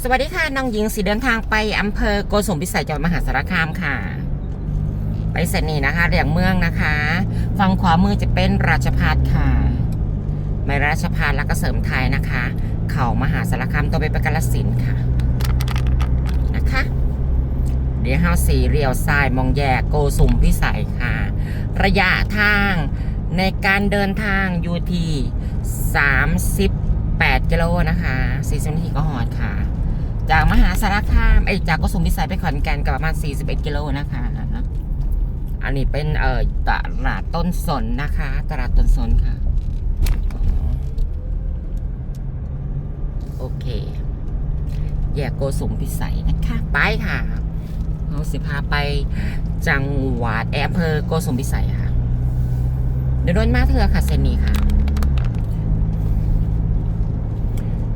สวัสดีค่ะน้องหญิงสีเดินทางไปอำเภอโกสุมพิสัยจังหวัดมหาสารคามค่ะ ไปเสนีนะคะเรียงเมืองนะคะ ฝั่งขวามือจะเป็นราชพัฒค่ะไม่ราชพัฒแล้วก็เสริมไทยนะคะ เขามหาสารคามตัวไปประกาลสินค่ะนะคะ เดี๋ยวเฮาสีเรียวซ้ายมองแยกโกสุมพิสัยค่ะ ระยะทางในการเดินทางอยู่ที่38กิโลนะคะ40นาทีก็หอดค่ะ จากมหาสารคามไอจากโกสุมพิสัยไปขอนแก่นกับประมาณ 41 กิโลนะคะ อันนี้เป็นเอ่อตลาดต้นสนนะคะ ตลาดต้นสนค่ะ โอเค แยกโกสุมพิสัยนะคะ ไปค่ะเราสิพาไปจังหวัดอำเภอโกสุมพิสัยค่ะ เดี๋ยวโดนมาเถอะค่ะเซนนีค่ะ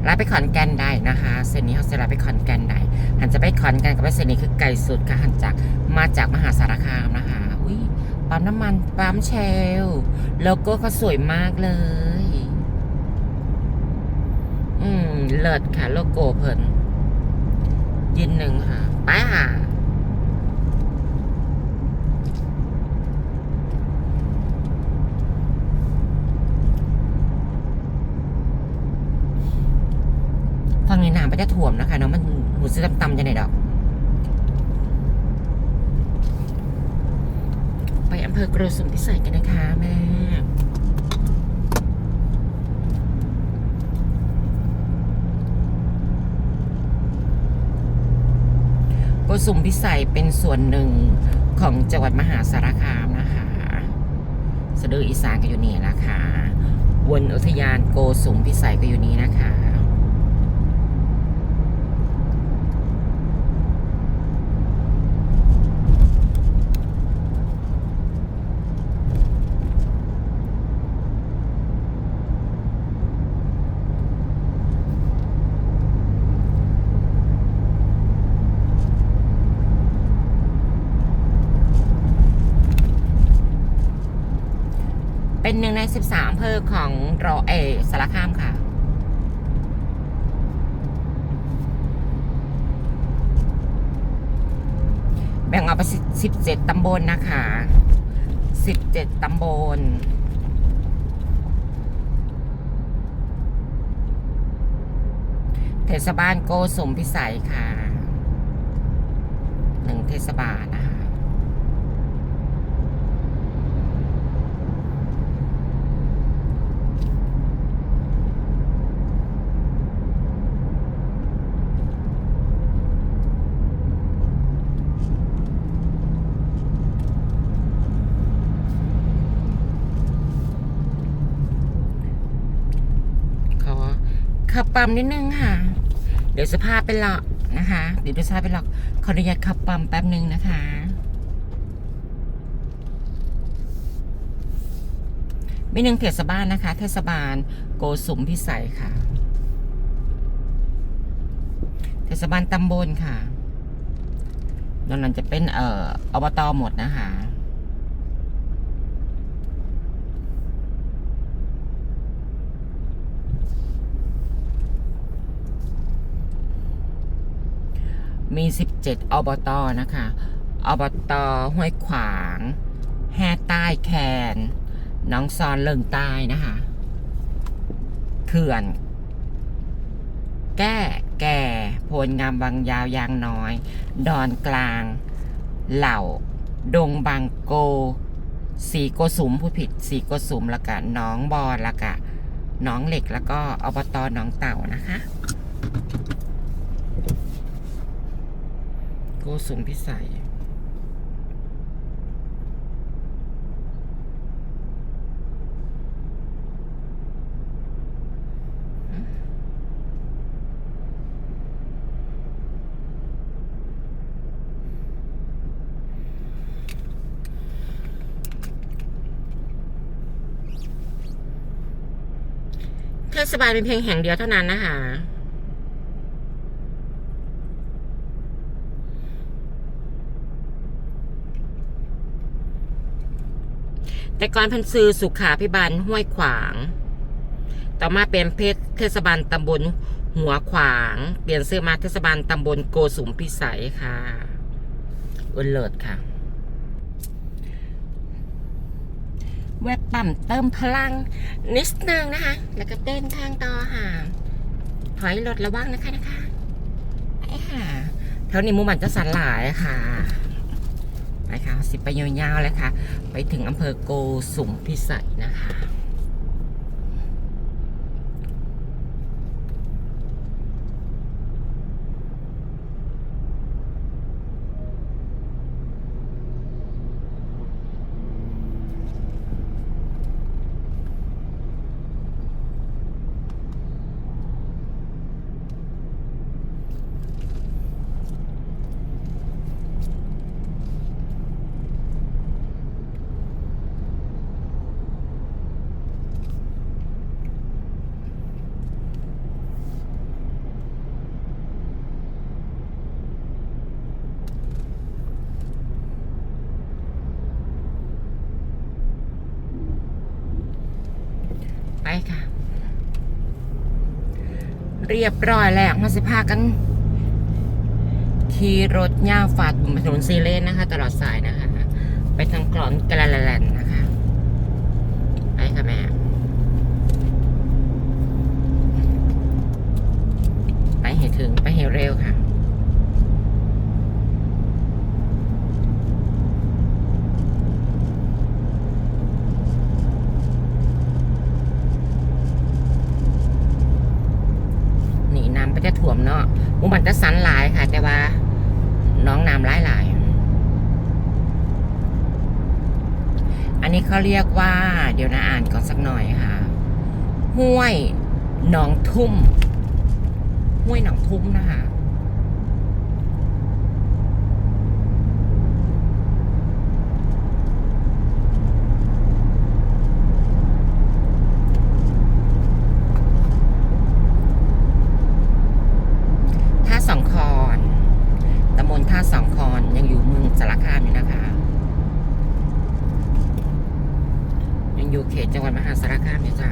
ลาไปขอนแก่นได้นะคะเซนนี้เขาจะลาไปขอนแก่นได้หันจะไปขอนแก่นกับไปเซนนี้คือไกลสุดค่ะหันจากมาจากมหาสารคามนะคะอุ้ยปั๊มน้ำมันปั๊มเชลลโลโก้เขาสวยมากเลย อืมเลิศค่ะโลโก้เพิ่นยินหนึ่งค่ะไปค่ะ ฟังในน้ำไปจะถ่วมนะคะเนาะมันหูซื้อตำๆจะไหนดอก ไปอำเภอกระสุมพิสัยกันนะคะแม่โกสุมพิสัยเป็นส่วนหนึ่งของจังหวัดมหาสารคามนะคะสะดืออีสานก็อยู่นี่นะคะ วนอุทยานโกสุมพิสัยก็อยู่นี้นะคะ เป็นหนึ่งใน 13อำเภอของรอเอสารคามค่ะ แบ่งออกเป็น17 ตำบลนะคะ 17 ตำบลเทศบาลโกสุมพิสัยค่ะหนึ่งเทศบาลนะคะ ขอ ขับปั๊มนิดนึงค่ะ เดี๋ยวสภาพเป็นหลอกนะคะ เดี๋ยวจะพาไปหลอกขออนุญาตขับปั๊มแป๊บนึงนะคะมีหนึ่งเทศบาลนะคะ เทศบาลโกสุมพิสัยค่ะ เทศบาลตำบลค่ะนอกนั้นจะเป็นเอ่ออบตหมดนะคะ มี 17 อบตนะคะ อบตห้วยขวาง แห่ใต้แคน น้องซอนเลิงใต้นะคะ เขื่อน แก้แก่โพลงามบางยาวยางน้อย ดอนกลาง เหล่า ดงบางโก สีโกสุมผู้ผิด สีโกสุมล้วก็หน้องบอนแล้วก็หน้องเหล็กแล้วก็อบตหน้องเต่านะคะ โกสุมพิสัย เทศบาลเป็นเพียงแห่งเดียวเท่านั้นนะคะ แต่ก่อนพันซื้อสุขาพิบาลห้วยขวาง ต่อมาเป็นเพศเทศบาลตำบลหัวขวาง เปลี่ยนเสื้อมาเทศบาลตำบลโกสุมพิสัยค่ะอุนเลิศค่ะแวบปั่มเติมพลัง นิดนึงนะคะ แล้วก็เต้นทางต่อค่ะถอยรถระวังนะคะนะคะไปค่ะแถวนี้มูมันจะสันหลายค่ะ นะค่ะสิบไปยาวๆเลยค่ะ ไปถึงอำเภอโกสุมพิสัยนะคะ ไปค่ะ เรียบร้อยแล้วมาสิพากันขี่รถย่าฝาดบนถนนซีเลนนะคะ ตลอดสายนะคะ ไปทางกลอนกาละแลนนะคะไปค่ะแม่ไปให้ถึงไปให้เร็วค่ะ หนีน้ำไปจะถ่วมเนาะหมู่บ้านจะสันหลายค่ะ แต่ว่า น้องน้ำหลายหลาย อันนี้ เรียกว่า เดี๋ยวนะอ่านก่อนสักหน่อยค่ะ ห้วยหนองทุ่ม ห้วยหนองทุ่มนะคะ ท่าสองคอนตำบลท่าสองคอนยังอยู่เมืองสารคามอยู่นะคะ ยังอยู่เขตจังหวัดมหาสารคามอยู่จ้า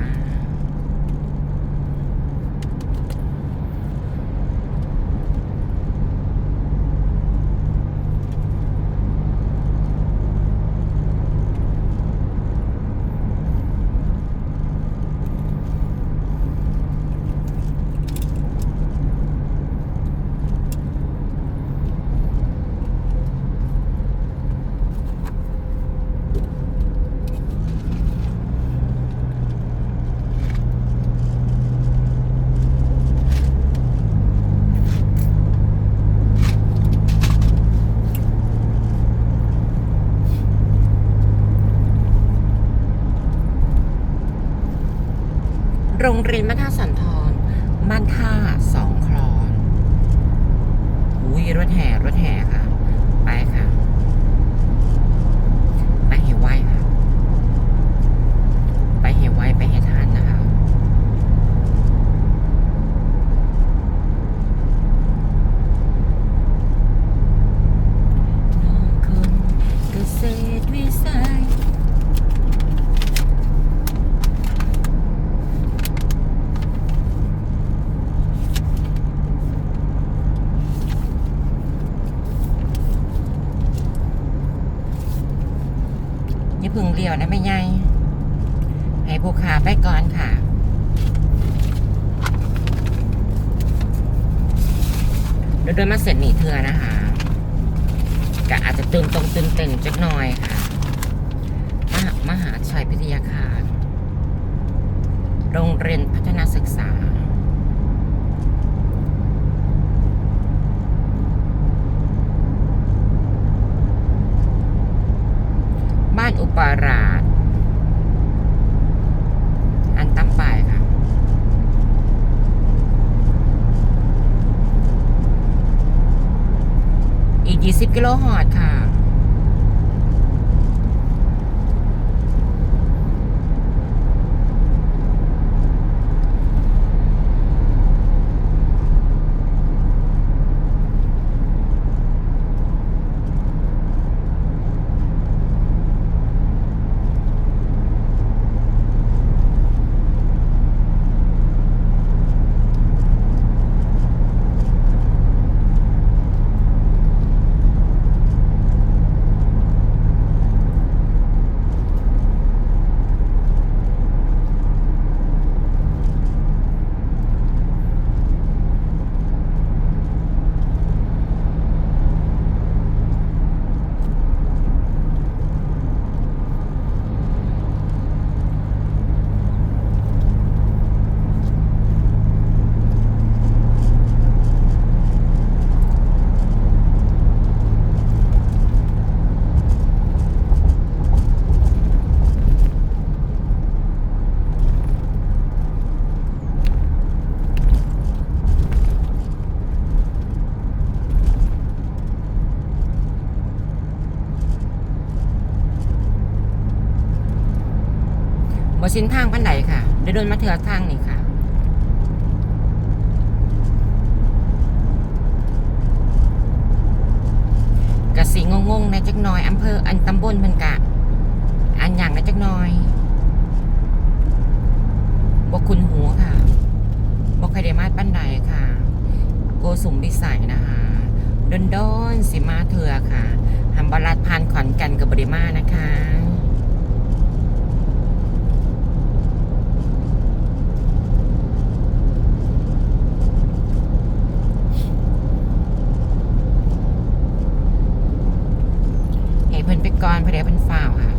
โรงเรียนมัธยมาสันทรบ้านท่าสองคลอนอุ้ยรถแห่รถแห่ค่ะ ไปค่ะ ไปเหวไว้ค่ะ ไปเหวไว้ไปเหทานนะคะ น้องคนเกษตรวิสัย อนนะแม่ยายให้ผู้ขาไปก่อนค่ะเดี๋ยวเดินมาเสร็จหนีเธอนะคะก็อาจจะตื่นตรงตื่นเต้นจักหน่อยค่ะ มหามหาชัยพิทยาคาร โรงเรียนพัฒนาศึกษา บ้านอุปราดอันตั้งปลายค่ะ อีก20กิโลหอดค่ะ บ่สินทางปันใดค่ะได้เดินมาเถือทางนี่ค่ะกะสิงงงในจักหน้อยอำเภออันตำบลเพิ่นกะ อันอย่างในจักหน้อยบ่คุณหูค่ะบ่เคยได้มาปันใดค่ะ โกสุมดิสัยนะคะดนดอนสิมาเถือค่ะหำบรัดพานขอนแกันกับบริมานะคะ ให้เพิ่นไปเดเป็นฟ้าวค่ะ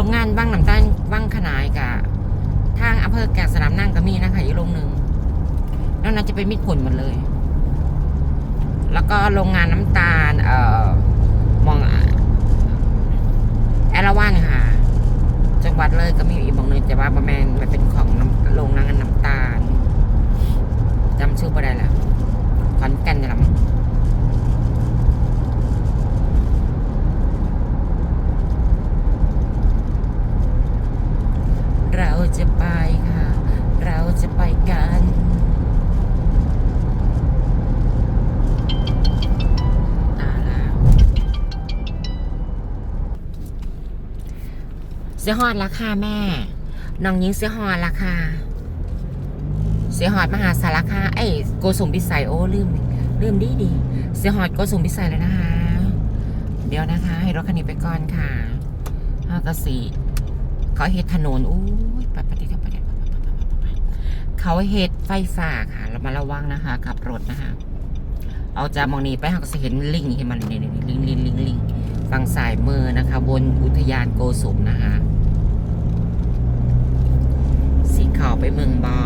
รงงานวังน้ำตาลวังขนายกับทางอำเภอแก่สนามนั่งก็มีนะคะอีกโรงหนึ่งนอกนั้นจะเป็นมิตรผลหมดเลย แล้วก็โรงงานน้ำตาล เอ่อมองแอราวันค่ะ จังหวัดเลยก็มีอีกบางหนึ่งแต่ว่าประมาณมันเป็นของโรงงานน้ำตาลจำชื่อไ่ได้แล้วขอนแก่นนี่แหละมั้งเรา จะไปค่ะ เราจะไปกันตาแล้วเสียหอดราคาแม่ น้องยิงเสียหอดราคา เสียหอดมหาสารคามเอ้โกสุมพิสัยโอ้ลืมลืมดีดีเสียหอดโกสุมพิสัยเลยนะคะ เดี๋ยวนะคะ ให้รถคันนี้ไปก่อนค่ะห้ากสีเขาเฮ็ดถนนอู้ยไปไปไปไปไปไป เขาเฮ็ดไฟฟ้าค่ะ เรามาระวังนะคะขับรถนะคะ เอาจากมองนี้ไปหากจะเห็นลิงเห็นมันนี่ลิงลิงลิงลิงฝั่งสายมือนะคะ บนอุทยานโกสุมนะคะสีขาวไปเมืองบอ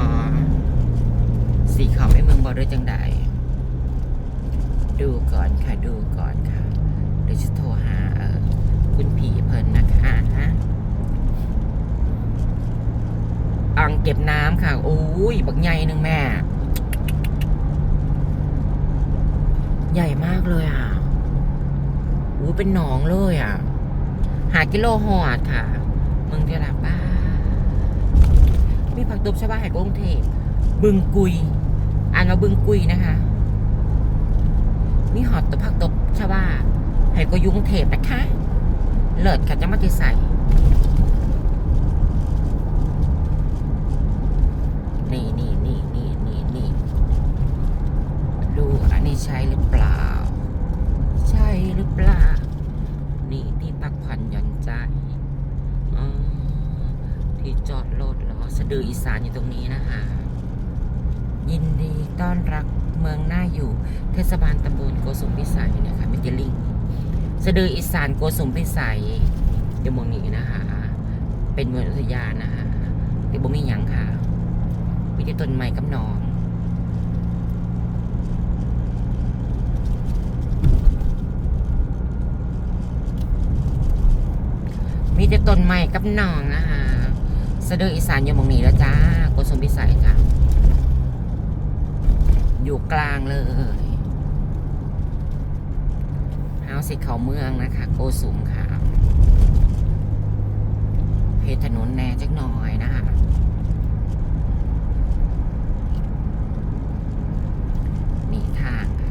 สีขาวไปเมืองบอด้วยจังใดดูก่อนค่ะดูก่อนค่ะเดี๋ยวจะโทรหาเออคุณผีเพิ่นนะคะอ่างเก็บ น้ำค่ะ โอ้ย บักใหญ่หนึ่งแม่ ใหญ่มากเลยอะอู้เป็นหนองเลยอะ หากิโลหอดค่ะมืองเทราบ้ามีผักตบชาวบ้านแห่งกรุงเทพบึงกุย อ่านว่าบึงกุยนะคะ มีหอดตบผักตบชาวบ้านแห่งกรุงเทพนะคะ เลิศค่ะจะมาติใส่ นี่นี่นี่นี่นี่นี่ ดูอั นนี้ใช่หรือเปล่า ใช่หรือเปล่า นี่ที่พักผ่อนหย่อนใจที่จอดรถหรอสะดืออีสานอยู่ตรงนี้นะคะยินดีต้อนรับเมืองหน่าอยู่ เทศบาลตำบลโกสุมพิสัยนะคะมิตรลิงสะดืออีสานโกสุมพิสัยเดี๋ยวมองนี้นะคะ เป็นเมืองอุทยานนะคะเดี๋ยวบ่มีหยังค่ะมีแต่ต้นไม้กับนอง มีแต่ต้นไม้กับหนองนะคะสะดืออีสานอยู่หมองนี้แล้วจ้าโกสมพิสัยจ้าอยู่กลางเลยเฮาสิเขาเมืองนะคะ โกสุมค่ะ เพชรถนนแน่จักหน่อยนะคะ นี่ทางค่ะ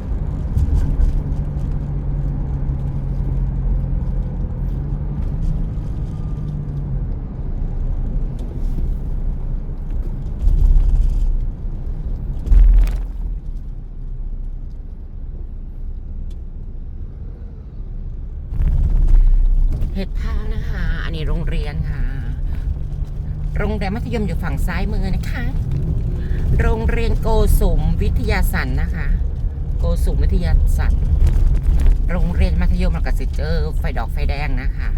เห็ดพานะคะ อันนี้โรงเรียนค่ะ โรงเรียนมัธยมอยู่ฝั่งซ้ายมือนะคะ โรงเรียนโกสุมวิทยาสันนะคะ โกสุมวิทยาสันโรงเรียนมัธยมเราก็สิเจอไฟดอกไฟแดงนะคะ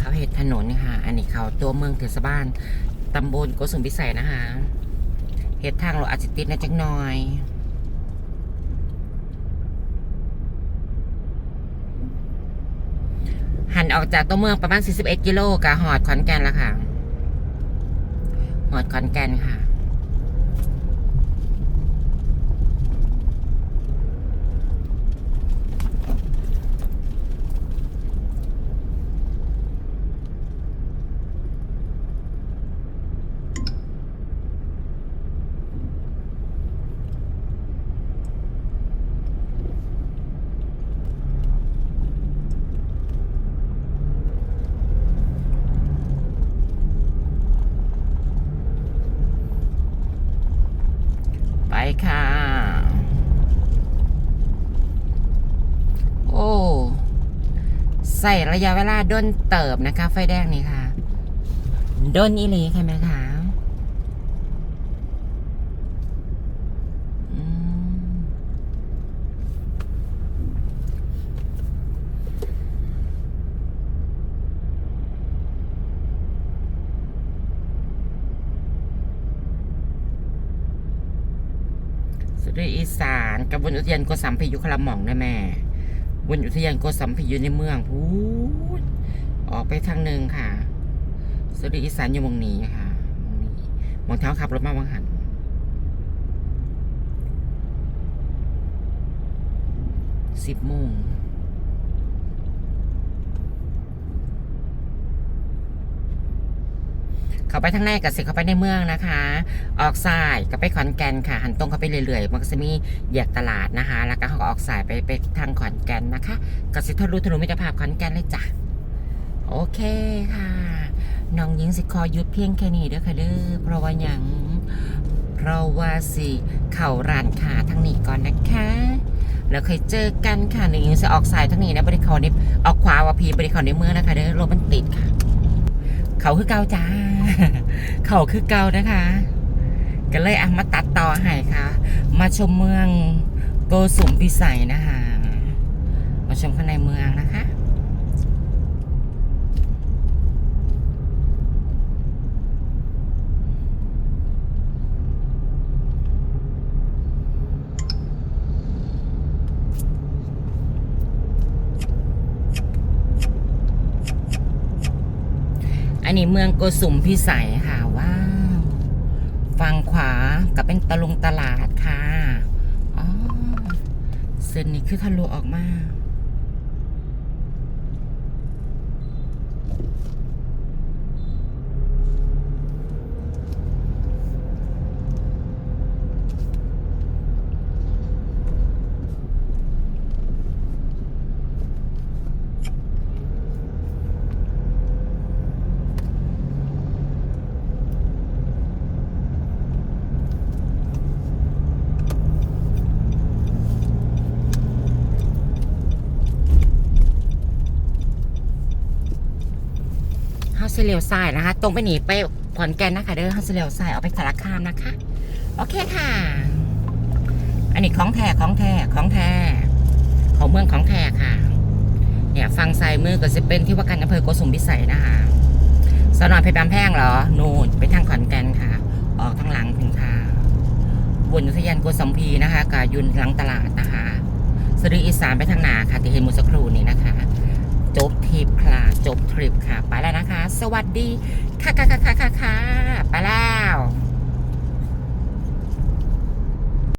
เขาเห็ดถนนค่ะ อันนี้ เขาตัวเมืองเทศบาลตำบลโกสุมพิสัยนะคะเหตุทางเราอาจจะติดนะจังหน่อยหันออกจากตัวเมืองประมาณ 41 กิโลกะหอดขอนแก่นละค่ะ หอดขอนแก่นค่ะ ใส่ระยะเวลาด้นเติบนะคะ ไฟแดงนี่ค่ะด้นอีหลีใช่ไหมคะอืมสุดอีสานกับบนอุทยานกสัมพีอยู่คลำหม่องนะแม่ วนอุทยานโกสัมพีอยู่ในเมืองพูดออกไปทางหนึ่งค่ะสุดอีสานอยู่มองนี้ค่ะหม้องนี้มองเท้าขับรถมาวังหันสิบโมง เขาไปทางในกับเสร็จเข้าไปในเมืองนะคะ ออกซ้ายก็ไปขอนแก่นค่ะ หันตรงเข้าไปเรื่อยๆ มันก็จะมีแยกตลาดนะคะ แล้วก็เขาก็ออกสายไปไปทางขอนแก่นนะคะก็สิทะลุทะลุมิตรภาพขอนแก่นเลยจ้ะโอเคค่ะน้องหญิงสิขอหยุดเพียงแค่นี้เด้อค่ะเด้อเพราะว่าหยังเพราะว่าสิเข่าร้านขาทางนี้ก่อนนะคะแล้วเคยเจอกันค่ะหนึ่งจะออกสายทางนี้นะบริเขาในออกขวาว่าพีบริเขาในเมืองนะคะเด้อรถมันติดค่ะ เขาคือเกาจ้า เขาคือเก่านะคะ ก็เลยอะมาตัดต่อให้ค่ะ มาชมเมืองโกสุมพิสัยนะคะ มาชมข้างในเมืองนะคะ อั นนี้เมืองโกสุมพิสัยค่ะว้าวฝั่งขวาก็เป็นตะลุงตลาดค่ะอ๋อเส้นนี้คือทะลุออกมา สิเลียวซ้ายนะคะ ตรงไปหนีไปขอนแก่นนะคะเด้อเฮาสิเลียวซ้ายออกไปสารคามนะคะ โอเคค่ะ อันนี้ของแท้ของแท้ของแท้ของเมืองของแท้ค่ะ เนี่ยฟังซ้ายมือก็จะเป็นที่ว่าการอำเภอโกสุมพิสัยนะคะสนอนเพชรบางแพงเหรอนูนไปทางขอนแก่นค่ะ ออกทางหลังถึงค่ะบนอุทยานโกสัมพีนะคะกายุนหลังตลาดนะคะสรีอีสานไปทางหนาค่ะที่เห็นมุสครูนี่นะคะ จบทริปค่ะ จบทริปค่ะ ไปแล้วนะคะ สวัสดีค่ะค่ะค่ะค่ะค่ะไปแล้ว